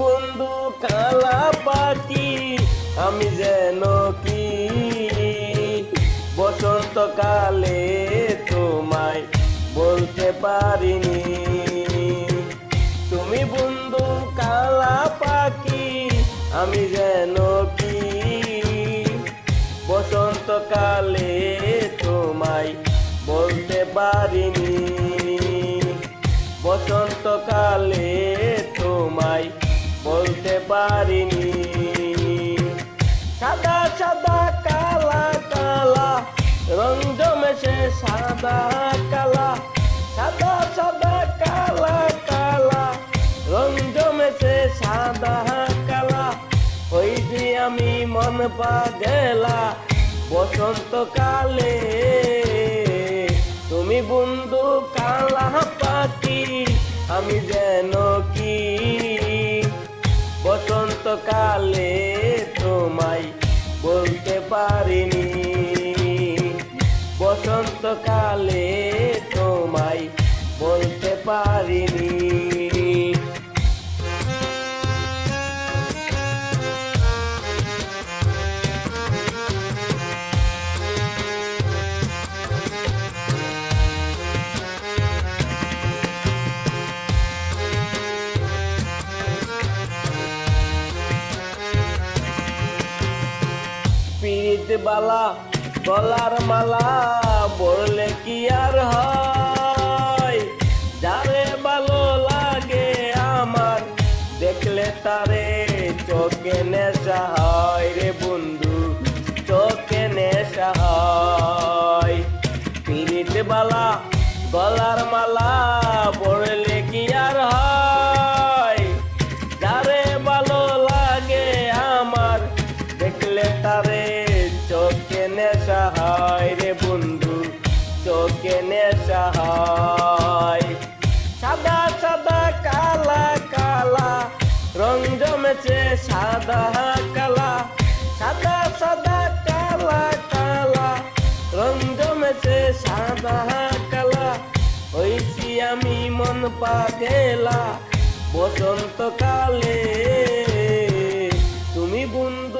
বন্ধু কালা পাতি আমি যেন কি? বসন্তকালে তোমায় বলতে পারিনি। তুমি বন্ধু কালা পাখি আমি যেন কি? বসন্তকালে তোমায় বলতে পারিনি। বলতে পারিনি। সাদা সাদা, কালা কালা রং জমেছে সাদা, কালা। সাদা সাদা, কালা কালা রং জমেছে সাদা, কালা। ওই যে আমি মন পা গেলা বসন্তকালে। তুমি বন্ধু কালা পাখি, আমি যেন বসন্তকালে তোমায় বলতে পারিনি। বসন্তকালে বালা, গলার মালা বললে কি আর হয়? যারে ভালো লাগে আমার, দেখলে তারে চোখে নেশা হয় রে বন্ধু, চোখে নেশা হয়। পিরিত বালা, গলার মালা পড়লে কি আর হয়? যারে ভালো লাগে আমার, দেখলে তারে নেশা হয় সাদা সাদা, কালা কালা, রং জমেছে সাদা, কালা। সাদা সাদা, কালা কালা, রং জমেছে সাদা, কালা। হইছি আমি মন পাগেলা, বসন্তকালে। তুমি বন্ধু